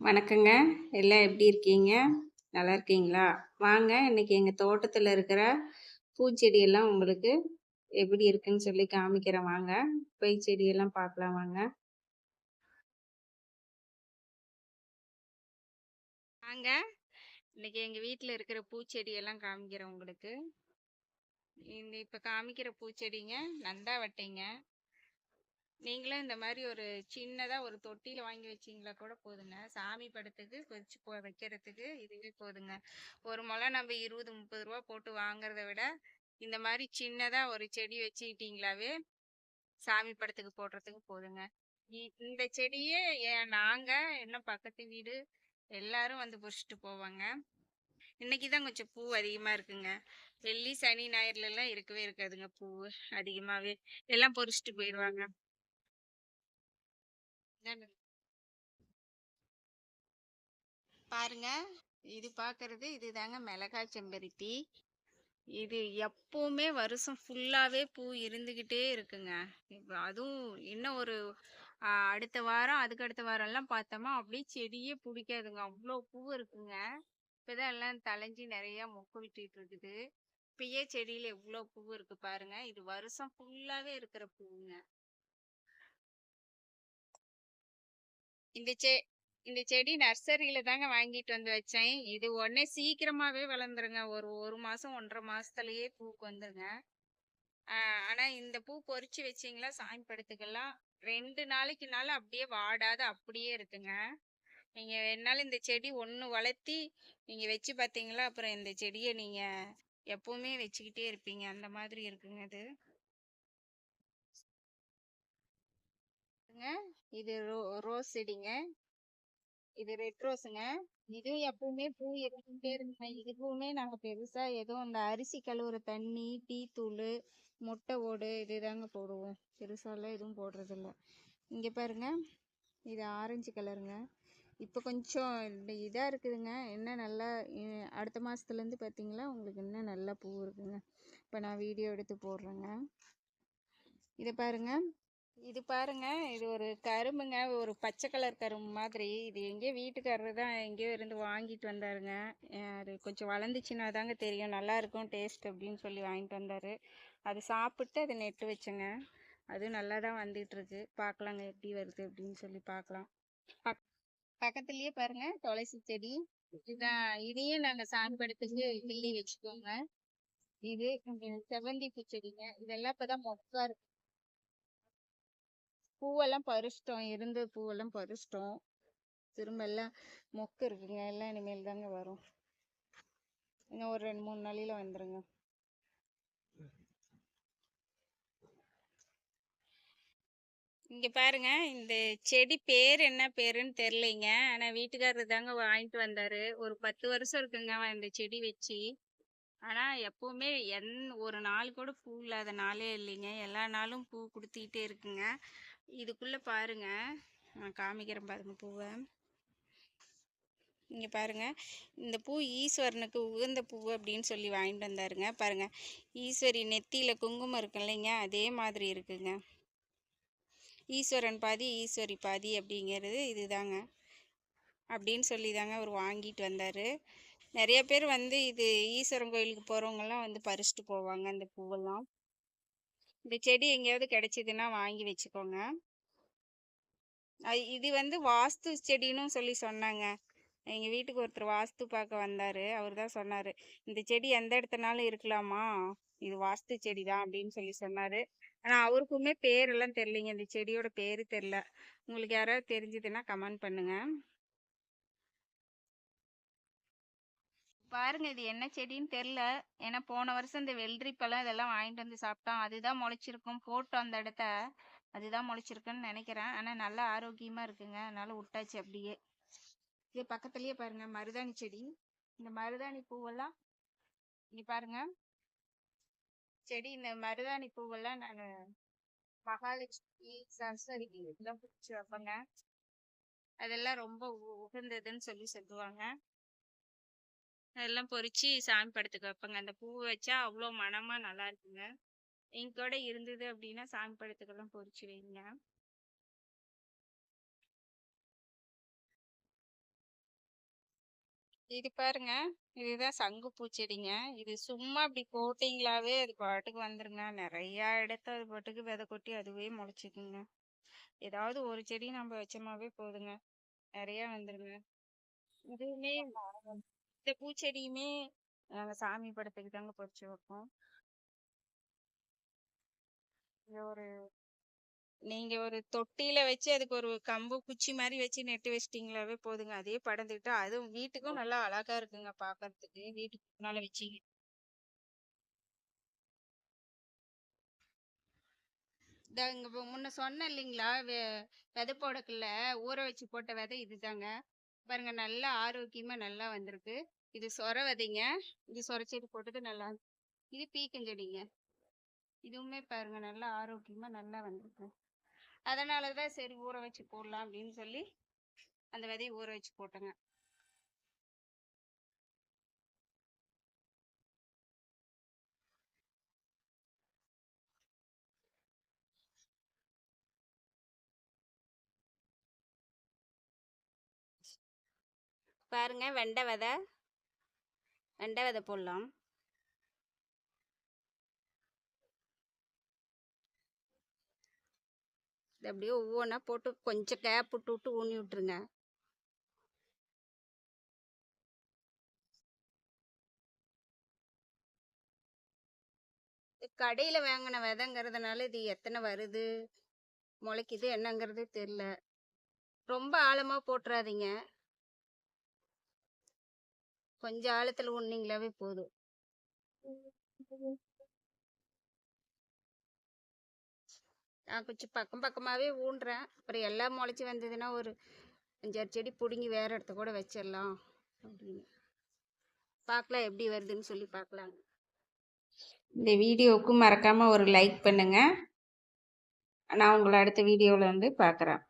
வணக்கங்க. எல்லாம் எப்படி இருக்கீங்க? நல்லா இருக்கீங்களா? வாங்க இன்னைக்கு எங்கள் தோட்டத்தில் இருக்கிற பூச்செடியெல்லாம் உங்களுக்கு எப்படி இருக்குன்னு சொல்லி காமிக்கிறேன். வாங்க போய் செடியெல்லாம் பார்க்கலாம் வாங்க. வாங்க இன்னைக்கு எங்கள் வீட்டில் இருக்கிற பூச்செடியெல்லாம் காமிக்கிறேன் உங்களுக்கு. இந்த இப்போ காமிக்கிற பூச்செடிங்க நந்தாவட்டைங்க நீங்களும் இந்த மாதிரி ஒரு சின்னதாக ஒரு தொட்டியில் வாங்கி வச்சிங்களா கூட போதுங்க. சாமி படத்துக்கு வச்சு போ வைக்கிறதுக்கு இதுவே போதுங்க. ஒரு முளை நம்ம இருபது முப்பது ரூபா போட்டு வாங்குறத விட இந்த மாதிரி சின்னதாக ஒரு செடி வச்சுக்கிட்டீங்களாவே சாமி படத்துக்கு போடுறதுக்கு போதுங்க. இந்த செடியே நாங்கள் என்ன பக்கத்து வீடு எல்லாரும் வந்து பொறிச்சிட்டு போவாங்க. இன்னைக்கு தான் கொஞ்சம் பூ அதிகமாக இருக்குங்க. வெள்ளி சனி ஞாயிறுலலாம் இருக்கவே இருக்காதுங்க பூ அதிகமாகவே எல்லாம் பொறிச்சிட்டு போயிடுவாங்க பாருங்க இது பார்க்கறது இதுதாங்க மிளகாய் செம்பருத்தி. இது எப்பவுமே வருஷம் ஃபுல்லாகவே பூ இருந்துக்கிட்டே இருக்குங்க. இப்போ அதுவும் இன்னும் ஒரு அடுத்த வாரம் அதுக்கு அடுத்த வாரம்லாம் பார்த்தோமா அப்படியே செடியே பிடிக்காதுங்க. அவ்வளோ பூ இருக்குங்க. இப்போதான் எல்லாம் தலைஞ்சி நிறையா மொக்கு விட்டுட்டு இருக்குது. இப்பயே செடியில் எவ்வளோ பூ இருக்கு பாருங்க. இது வருஷம் ஃபுல்லாகவே இருக்கிற பூவுங்க இந்த செ இந்த செடி நர்சரியில தாங்க வாங்கிட்டு வந்து வச்சேன். இது உடனே சீக்கிரமாவே வளர்ந்துருங்க. ஒரு ஒரு மாசம் ஒன்றரை மாசத்துலயே பூக்கு வந்துருங்க ஆனா இந்த பூ பொறிச்சு வச்சீங்களா? சாமி படத்துக்கெல்லாம் ரெண்டு நாளைக்குனால அப்படியே வாடாத அப்படியே இருக்குங்க. நீங்க வேணாலும் இந்த செடி ஒன்று வளர்த்தி நீங்க வச்சு பார்த்தீங்களா அப்புறம் இந்த செடியை நீங்க எப்பவுமே வச்சுக்கிட்டே இருப்பீங்க. அந்த மாதிரி இருக்குங்க இது. இது ரோ ரோஸ் செடிங்க. இது ரெட் ரோஸுங்க. இது எப்பவுமே பூ இருந்துகிட்டே இருக்குங்க. இதுவுமே நாங்க பெருசா எதுவும் இந்த அரிசி கழுவுற தண்ணி டீ தூள் முட்டை ஓடு இது தாங்க போடுவோம். பெருசாலாம் எதுவும் போடுறது இல்லை இங்க பாருங்க. இது ஆரஞ்சு கலருங்க. இப்போ கொஞ்சம் இதாக இருக்குதுங்க. என்ன நல்லா அடுத்த மாதத்துலேருந்து பார்த்தீங்களா உங்களுக்கு இன்னும் நல்லா பூ இருக்குங்க. இப்போ நான் வீடியோ எடுத்து போடுறேங்க. இதை பாருங்கள் இது பாருங்க இது ஒரு கரும்புங்க ஒரு பச்சை கலர் கரும்பு மாதிரி. இது எங்கேயோ வீட்டுக்காரரு தான் எங்கேயோ இருந்து வாங்கிட்டு வந்தாருங்க. அது கொஞ்சம் வளர்ந்துச்சுன்னா தாங்க தெரியும். நல்லா இருக்கும் டேஸ்ட் அப்படின்னு சொல்லி வாங்கிட்டு வந்தார். அது சாப்பிட்டு அதை நெட்டு வச்சேங்க. அது நல்லா தான் வந்துட்டு இருக்கு பார்க்கலாங்க எப்படி வருது அப்படின்னு சொல்லி பார்க்கலாம். பக் பக்கத்துலயே பாருங்க துளசி செடி. இதுதான் இதையும் நாங்கள் சாம்படுத்துக்கு கிள்ளி வச்சுக்கோங்க. இது செவந்தி பூச்செடிங்க இதெல்லாம் இப்போதான் மொக்கா இருக்கு. பூவெல்லாம் பறிச்சிட்டோம். இருந்த பூவெல்லாம் பறிச்சிட்டோம். திரும்ப எல்லாம் மொக்கு இருக்குங்க. எல்லாம் இனிமேல் தாங்க வரும். இன்னும் ஒரு ரெண்டு மூணு நாளையில வந்துருங்க. இங்க பாருங்க. இந்த செடி பேர் என்ன பேருன்னு தெரியலைங்க. ஆனா வீட்டுக்காரர் தாங்க வாங்கிட்டு வந்தாரு. ஒரு பத்து வருஷம் இருக்குங்க இந்த செடி வச்சு. ஆனா எப்பவுமே என் ஒரு நாள் கூட பூ இல்லாத நாளே இல்லைங்க. எல்லா நாளும் பூ கொடுத்துக்கிட்டே இருக்குங்க. இதுக்குள்ளே பாருங்க. நான் காமிக்கிறேன் பாருங்க பூவை. இங்கே பாருங்க. இந்த பூ ஈஸ்வரனுக்கு உகந்த பூ அப்படின்னு சொல்லி வாங்கிட்டு வந்தாருங்க. பாருங்க. ஈஸ்வரி நெத்தியில் குங்குமம் இருக்கு இல்லைங்க? அதே மாதிரி இருக்குங்க. ஈஸ்வரன் பாதி ஈஸ்வரி பாதி அப்படிங்கிறது இதுதாங்க. அப்படின்னு சொல்லி தாங்க அவர் வாங்கிட்டு வந்தார். நிறைய பேர் வந்து இது ஈஸ்வரன் கோயிலுக்கு போகிறவங்கெல்லாம் வந்து பறிச்சுட்டு போவாங்க அந்த பூவெல்லாம். இந்த செடி எங்கேயாவது கிடைச்சிதுன்னா வாங்கி வச்சுக்கோங்க. இது வந்து வாஸ்து செடின்னு சொல்லி சொன்னாங்க. எங்கள் வீட்டுக்கு ஒருத்தர் வாஸ்து பார்க்க வந்தார். அவர் தான் சொன்னார் இந்த செடி எந்த இடத்துனாலும் இருக்கலாமா? இது வாஸ்து செடி தான் அப்படின்னு சொல்லி சொன்னார். ஆனால் அவருக்குமே பேரெல்லாம் தெரிலிங்க இந்த செடியோட பேர் தெரில உங்களுக்கு யாராவது தெரிஞ்சதுன்னா கமெண்ட் பண்ணுங்கள் பாருங்க இது என்ன செடின்னு தெரில ஏன்னா போன வருஷம் இந்த வெள்ளரி பழம் இதெல்லாம் வாங்கிட்டு வந்து சாப்பிட்டோம். அதுதான் முளைச்சிருக்கும். போட்டோம் அந்த இடத்த. அதுதான் முளைச்சிருக்குன்னு நினைக்கிறேன். ஆனால் நல்லா ஆரோக்கியமாக இருக்குங்க. அதனால விட்டாச்சு அப்படியே. இது பக்கத்துலேயே பாருங்க மருதாணி செடி. இந்த மருதாணி பூவெல்லாம் இங்கே பாருங்க. செடி இந்த மருதாணி பூவெல்லாம் நான் மகாலட்சுமி சரஸ்வதி இதெல்லாம் பிடிச்சி வைப்பேங்க. அதெல்லாம் ரொம்ப உகந்ததுன்னு சொல்லி சொல்லுவாங்க. அதெல்லாம் பொறிச்சு சாமி படத்துக்கு வைப்பேங்க. அந்த பூ வச்சா அவ்வளோ மனமாக நல்லா இருக்குங்க. எங்கூட இருந்தது அப்படின்னா சாமி படத்துக்கெல்லாம் பொறிச்சு வைங்க. இது பாருங்க. இதுதான் சங்கு பூச்செடிங்க இது சும்மா இப்படி போட்டிங்களாவே அது பாட்டுக்கு வந்துருங்க. நிறைய இடத்த அது பாட்டுக்கு விதை கொட்டி அதுவே முளைச்சிக்குங்க. ஏதாவது ஒரு செடி நம்ம வச்சோமாவே போதுங்க. நிறைய வந்துருங்க. இதுவுமே இந்த பூச்செடியுமே நாங்க சாமி படத்துக்கு தாங்க பறிச்சு வைப்போம். ஒரு நீங்க ஒரு தொட்டியில வச்சு அதுக்கு ஒரு கம்பு குச்சி மாதிரி வச்சு நெட்டு வச்சிட்டீங்களாவே போதுங்க. அதே படர்ந்துக்கிட்டு அதுவும் வீட்டுக்கும் நல்லா அழகா இருக்குங்க பாக்குறதுக்கு. வீட்டுக்கு முன்னால வச்சீங்க இந்த இங்க முன்ன சொன்னேன் இல்லைங்களா? வெ- விதை போடக்குள்ள ஊற வச்சு போட்ட விதை இதுதாங்க. பாருங்க நல்லா ஆரோக்கியமா நல்லா வந்திருக்கு. இது சொர விதைங்க இது சொர போட்டது நல்லா இது பீக்கஞ்செடிங்க இதுவுமே பாருங்க நல்லா ஆரோக்கியமா நல்லா வந்திருக்கு. அதனாலதான் சரி ஊற வச்சு போடலாம் அப்படின்னு சொல்லி அந்த விதையை ஊற வச்சு போட்டேங்க. பாருங்க வெண்டை விதை. வெண்டை விதை போடலாம். இது அப்படியே ஒவ்வொன்றா போட்டு கொஞ்சம் கேப் விட்டு விட்டு ஊனி விட்டுருங்க. கடையில் வாங்கின விதைங்கிறதுனால இது எத்தனை வருது? முளைக்குது என்னங்கிறது தெரில ரொம்ப ஆழமாக போட்டுறாதீங்க. கொஞ்சம் ஆழத்தில் ஊனிங்களாவே போதும். நான் கொஞ்சம் பக்கம் பக்கமாகவே ஊன்றேன். அப்புறம் எல்லாம் முளைச்சி வந்ததுன்னா ஒரு அஞ்சாறு செடி பிடுங்கி வேற இடத்த கூட வச்சிடலாம் அப்படின்னு. பார்க்கலாம் எப்படி வருதுன்னு சொல்லி பார்க்கலாங்க இந்த வீடியோவுக்கு மறக்காமல் ஒரு லைக் பண்ணுங்கள் நான் உங்களை அடுத்த வீடியோவில் வந்து பார்க்குறேன்.